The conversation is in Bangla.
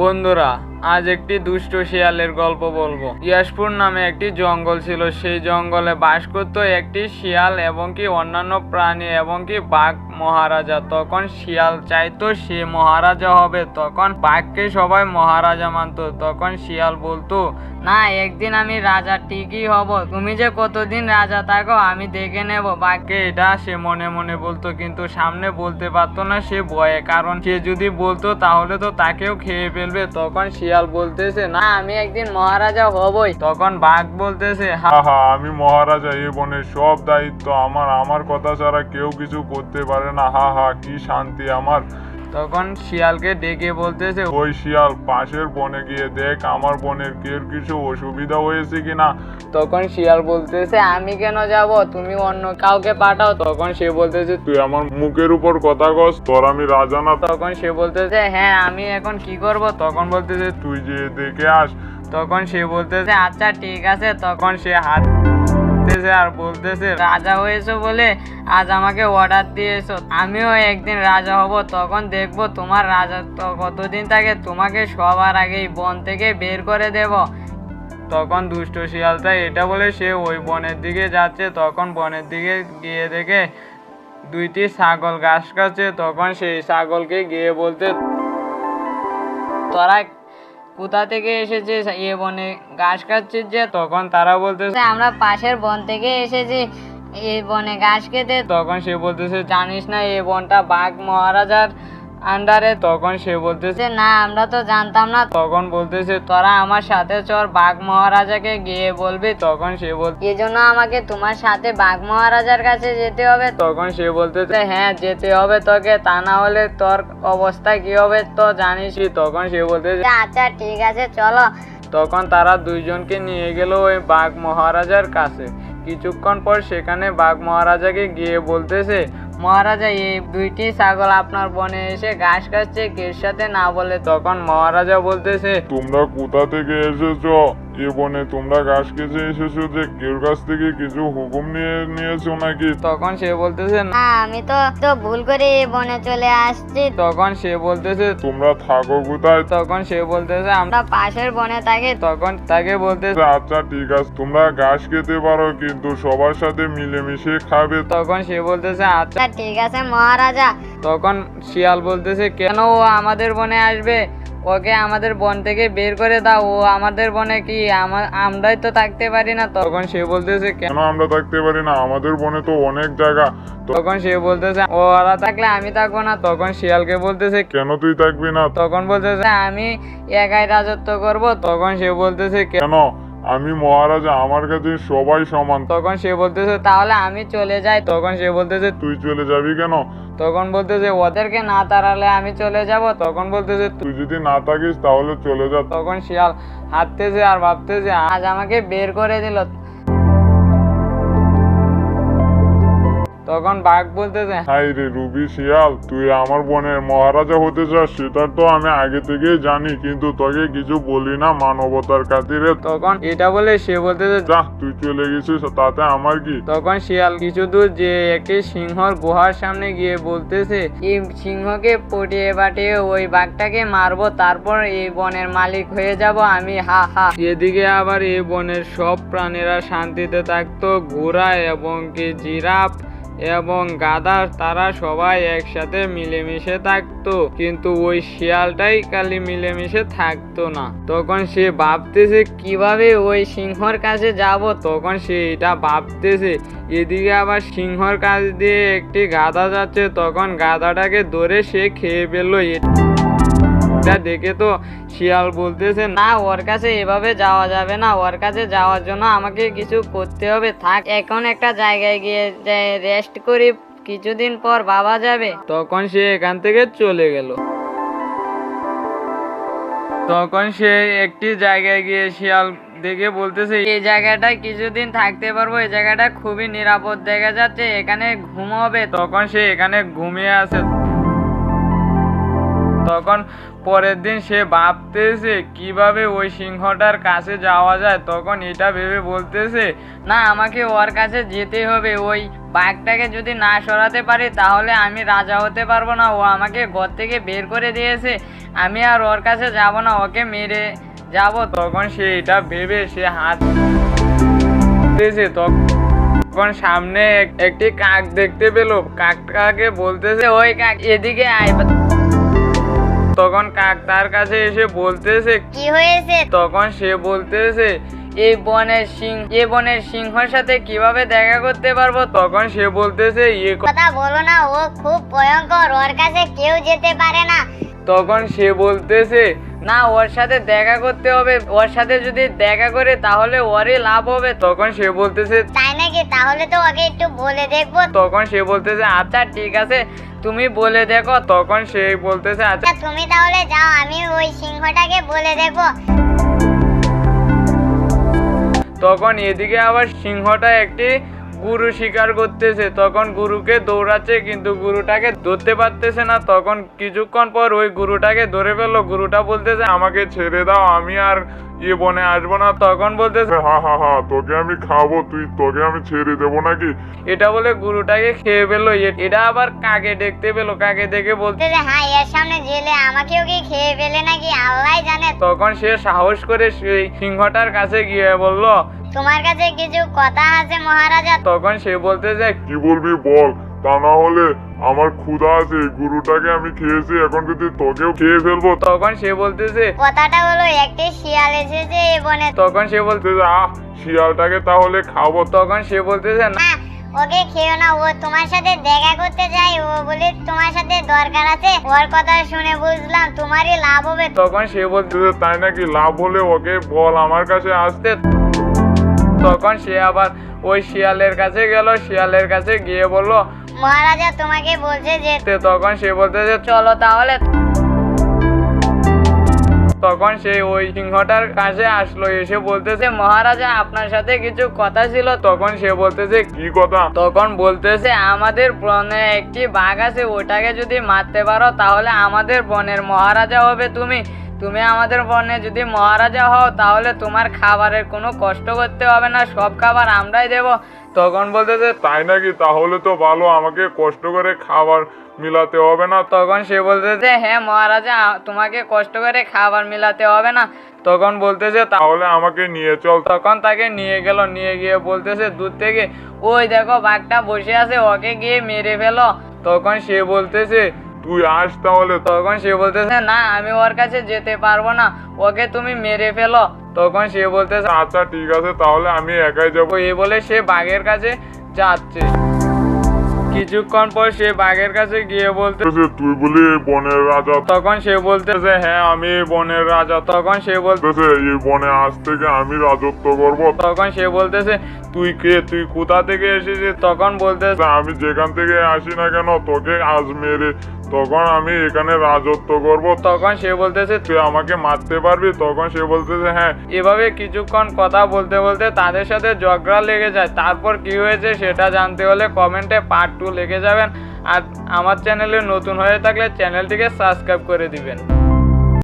বন্ধুরা, আজ একটি দুষ্ট শিয়ালের গল্প বলব। ইয়াসপুর নামে একটি জঙ্গল ছিল। সেই জঙ্গলে বাস করত একটি শিয়াল এবং কি অন্যান্য প্রাণী এবং কি বাঘ। মহারাজা তখন শিয়াল চাইতো সে মহারাজা হবে। তখন বাঘকে সবাই মহারাজা মানতো। তখন শিয়াল বলতো না একদিন আমি রাজা ঠিকই হব। তুমি যে কতদিন রাজা থাকো আমি দেখে নেব। বাঘকে এটা সে মনে মনে বলতো কিন্তু সামনে বলতে পারতো না সে ভয়ে। কারণ সে যদি বলতো তাহলে তো তাকেও খেয়ে ফেলবে। তখন শিয়াল বলতেছে না আমি একদিন মহারাজা হবই। তখন বাঘ বলতেছে "হা, আহা আমি মহারাজা এই বনের সব দায়িত্ব আমার। আমার কথা ছাড়া কেউ কিছু করতে পারে না হা হা কি শান্তি আমার? তখন শিয়ালকে ডেকে বলতেছে ওই শিয়াল পাশের বনে গিয়ে দেখ আমার বনের কেউ কিছু অসুবিধা হয়েছে কিনা? তখন শিয়াল বলতেছে আমি কেন যাব? তুমি অন্য কাউকে পাঠাও। তখন সে বলতেছে তুই আমার মুখের উপর কথা কস তোর আমি রাজা না। তখন সে বলতেছে হ্যাঁ আমি এখন কি করব? তখন বলতেছে তুই যে দেখে আস। তখন সে বলতেছে আচ্ছা ঠিক আছে। তখন সে হাত দিতেছে আর বলতেছে, রাজা হয়েছো বলে আজ আমাকে অর্ডার দিয়েছ। আমিও একদিন রাজা হব, তখন দেখব তোমার রাজা তো কতদিন থাকে। তোমাকে সবার আগেই বন থেকে বের করে দেব। তখন দুষ্ট শিয়ালটা এটা বলে, সে ওই বনের দিকে যাচ্ছে, তখন বনের দিকে গিয়ে দেখে দুইটি ছাগল ঘাস খাচ্ছে। তখন সেই ছাগলকে গিয়ে বলতে, তোরা কোথা থেকে এসেছে? এ বনে গাছ কাটছে যে তখন তারা বলতেছে আমরা পাশের বন থেকে এসেছি এই বনে গাছ কেটে তখন সে বলতেছে জানিস না এই বনটা বাঘ মহারাজার আন্ডারে তখন সে বলতেছে না আমরা তো জানতাম না। তখন বলতেছে তোরা আমার সাথে চল বাঘ মহারাজাকে গিয়ে বলবি। তখন সে বল এই জন্য আমাকে তোমার সাথে বাঘ মহারাজার কাছে যেতে হবে। তখন সে বলতেছে হ্যাঁ যেতে হবে তোকে তা না হলে তোর অবস্থা কি হবে তো জানিসই তখন সে বলতেছে আচ্ছা ঠিক আছে চলো। তখন তারা দুইজনকে নিয়ে গেল ওই বাঘ মহারাজার কাছে। কিছুক্ষণ পর সেখানে বাঘ মহারাজাকে গিয়ে বলতেছে মহারাজা এই দুইটি ছাগল আপনার বনে এসে ঘাস খাচ্ছে কের সাথে না বলে তখন মহারাজা বলতেছে তোমরা কোথা থেকে এসেছ? এ বনে তোমরা ঘাস এসেছ যে কেউ কাছ থেকে কিছু হুকুম নিয়ে নিয়েছো নাকি? তখন সে বলতেছে "না।" আমি তো তো ভুল করে এই বনে চলে আসছি। তখন সে বলতেছে তোমরা থাকো কোথায়? তখন সে বলতেছে আমরা পাশের বনে থাকি। তখন তাকে বলতেছে আচ্ছা ঠিক আছে তোমরা ঘাস খেতে পারো কিন্তু সবার সাথে মিলেমিশে খাবে। তখন সে বলতেছে আচ্ছা আচ্ছা ঠিক আছে মহারাজা। তখন শিয়াল বলতেছে কেন ও আমাদের বনে আসবে? ওকে আমাদের বন থেকে বের করে দাও। ও আমাদের বনে কি? আমা- আমরাই তো থাকতে পারি না। তখন সে বলতেছে কেন কেন আমরা থাকতে পারি না? আমাদের বনে তো অনেক জায়গা। তখন সে বলতেছে ওরা থাকলে আমি থাকব না। তখন শিয়ালকে বলতেছে কেন তুই থাকবি না? তখন বলতেছে আমি একাই রাজত্ব করব। তখন সে বলতেছে কেন? আমি মহারাজ আমার কাছে সবাই সমান। তখন সে বলতেছে তাহলে আমি চলে যাই। তখন সে বলতেছে তুই চলে যাবি কেন? তখন বলতেছে ওদেরকে না তাড়ালে আমি চলে যাব। তখন বলতেছে তুই যদি না থাকিস তাহলে চলে যা। তখন শিয়াল হাঁটতেছে আর ভাবতেছে আজ আমাকে বের করে দিল। তখন বাঘ বলতেছে হাই রে রুবি শিয়াল তুই আমার বোনের মহারাজা হতে চাস সেটা তো আমি আগে থেকেই জানি কিন্তু তোকে কিছু বলি না মানবতার খাতিরে। তখন এটা বলে সে বলতেছে যা তুই চলে গেছিস তাতে আমার কি? তখন শিয়াল কিছু দূর যে একটি সিংহর গুহার সামনে গিয়ে বলতেছে এই সিংহকে পটিয়ে পাঠিয়ে ওই বাঘটাকে মারবো তারপর এই বনের মালিক হয়ে যাব আমি হা হা। এদিকে আবার এই বনের সব প্রাণীরা শান্তিতে থাকতো ঘোড়া এবং কি জিরাফ। এবং গাধা তারা সবাই একসাথে মিলেমিশে থাকতো। কিন্তু ওই শিয়ালটাই খালি মিলেমিশে থাকতো না। তখন সে ভাবতেছে, কীভাবে ওই সিংহর কাছে যাব? তখন সে এটা ভাবতেছে। এদিকে আবার সিংহর কাছ দিয়ে একটি গাধা যাচ্ছে। তখন গাদাটাকে ধরে সে খেয়ে ফেলল। এটা দেখে তো শিয়াল বলতেছে না ওর কাছে এভাবে যাওয়া যাবে না। ওর কাছে যাওয়ার জন্য আমাকে কিছু করতে হবে। থাক এখন একটা জায়গায় গিয়ে রেস্ট করি কিছুদিন পর বাবা যাবে। তখন সে এখান থেকে চলে গেল। তখন সে একটি জায়গায় গিয়ে শিয়াল দেখে বলতেছে এই জায়গাটায় কিছুদিন থাকতে পারব। এই জায়গাটা খুবই নিরাপদ দেখা যাচ্ছে। এখানে ঘুম হবে। তখন সে এখানে ঘুমিয়ে আছে। তখন পরের দিন সে ভাবতেছে কীভাবে ওই সিংহটার কাছে যাওয়া যায়, তখন এটা ভেবে বলতেছে, না, আমাকে ওর কাছে যেতে হবে। ওই বাঘটাকে যদি না সরাতে পারি, তাহলে আমি রাজা হতে পারব না। ও আমাকে ঘর থেকে বের করে দিয়েছে। আমি আর ওর কাছে যাব না, ওকে মেরে যাব। তখন সে এটা ভেবে সে হাত দিতেছে। তখন সামনে একটি কাক দেখতে পেল। কাকটাকে বলতেছে, ওই কাক, এদিকে আয়। তখন কাক তার কাছে এসে বলতেছে কি হয়েছে? তখন সে বলতেছে এই বনের সিংহ এই বনের সিংহর সাথে কীভাবে দেখা করতে পারব? তখন সে বলতেছে ইয়ে ক- কথা বলো না ও খুব ভয়ঙ্কর ওর কাছে কেউ যেতে পারে না। তখন সে বলতেছে না ওর সাথে দেখা করতে হবে ওর সাথে যদি দেখা করে তাহলে ওরই লাভ হবে। তখন সে বলতেছে তাই নাকি? তাহলে তো ওকে একটু বলে দেখব। তখন সে বলতেছে আচ্ছা ঠিক আছে তুমি বলে দেখো। তখন সে বলতেছে আচ্ছা আচ্ছা, তুমি তাহলে যাও আমি ওই সিংহটাকে বলে দেখব। তখন এদিকে আবার সিংহটা একটি গুরু শিকার করতেছে তখন গুরুকে দৌড়াচ্ছে কিন্তু গুরুটাকে ধরতে পারতেছে না। তখন কিছুক্ষণ পর ওই গুরুটাকে ধরে ফেলল। গুরুটা বলতেছে আমাকে ছেড়ে দাও আমি আর ইয়ে বনে আসব না। তখন বলতেছে হা হা হা তোকে আমি খাব তুই তোকে আমি ছেড়ে দেবো নাকি? এটা বলে গুরুটাকে খেয়ে ফেলল। এ- এটা আবার কাকে দেখতে পেল? কাকে দেখে বলতে বলতেছে হ্যাঁ এর সামনে জেলে আমাকেও কি খেয়ে ফেলে নাকি? আল্লাহ জানে। তখন সে সাহস করে সেই সিংহটার কাছে গিয়ে বলল তোমার কাছে কিছু কথা আছে মহারাজা? তখন সে বলতেছে কি বলবি বল? তা না হলে আমার ক্ষুধা আছে গুরুটাকে আমি খেয়েছি এখন যদি তোকেও খেয়ে ফেলব তখন সে বলতেছে কথাটা হলো একটি শিয়াল এসেছে এই বনে। তখন সে বলতে বলতেছে, আহ শিয়ালটাকে তাহলে খাব। তখন সে বলতেছে না। না ওকে খেও না ও তোমার সাথে দেখা করতে চাই ও বলে তোমার সাথে দরকার আছে? ওর কথা শুনে বুঝলাম তোমারই লাভ হবে। তখন সে বলতে বলতেছে, তাই নাকি লাভ হলে ওকে বল আমার কাছে আসতে। তখন সে আবার ওই শিয়ালের কাছে গেল শিয়ালের কাছে গিয়ে বলল মহারাজা তোমাকে বলছে যে তখন সে বলতেছে চলো তাহলে। তখন সে ওই সিংহটার কাছে আসলো এসে বলতেছে মহারাজা আপনার সাথে কিছু কথা ছিল? তখন সে বলতেছে কি কথা? তখন বলতেছে আমাদের বনে একটি বাঘ আছে ওটাকে যদি মারতে পারো তাহলে আমাদের বনের মহারাজা হবে তুমি। তুমি আমাদের বনে যদি মহারাজা হও তাহলে তোমার খাবারের কোনো কষ্ট করতে হবে না সব খাবার আমরাই দেব। তখন বলতেছে তাই নাকি? তাহলে তো ভালো আমাকে কষ্ট করে খাবার মিলাতে হবে না। তখন সে বলতেছে হ্যাঁ মহারাজা তোমাকে কষ্ট করে খাবার মিলাতে হবে না। তখন বলতেছে তাহলে আমাকে নিয়ে চল। তখন তাকে নিয়ে গেল নিয়ে গিয়ে বলতেছে দূর থেকে ওই দেখো বাঘটা বসে আছে ওকে গিয়ে মেরে ফেলো। তখন সে বলতেছে তুই আস তাহলে। তখন সে বলতেছে না আমি ওর কাছে যেতে পারব না ওকে তুমি মেরে ফেলো। তখন সে বলতেছে আচ্ছা ঠিক আছে তাহলে আমি একাই যাব। এ বলে সে বাঘের কাছে যাচ্ছে। কিছুক্ষণ পর সে বাঘের কাছে গিয়ে বলতে তুই বলি এই বনের রাজা তখন সে বলতেছে হ্যাঁ আমি এই বনের রাজা। তখন সে বলতে বলতেছে এই বনে আজ থেকে আমি রাজত্ব করব। তখন সে বলতেছে তুই কে? তুই কোথা থেকে এসেছিস? তখন বলতেছে আমি যেখান থেকে আসি না কেন তোকে আজ মেরে তখন আমি এখানে রাজত্ব করব। তখন সে বলতেছে তুই আমাকে মারতে পারবি? তখন সে বলতেছে হ্যাঁ। এভাবে কিছুক্ষণ কথা বলতে বলতে তাদের সাথে ঝগড়া লেগে যায়। তারপর কি হয়েছে সেটা জানতে হলে কমেন্টে পার্ট টু লিখে যাবেন। আর আমার চ্যানেলে নতুন হয়ে থাকলে চ্যানেলটিকে সাবস্ক্রাইব করে দিবেন।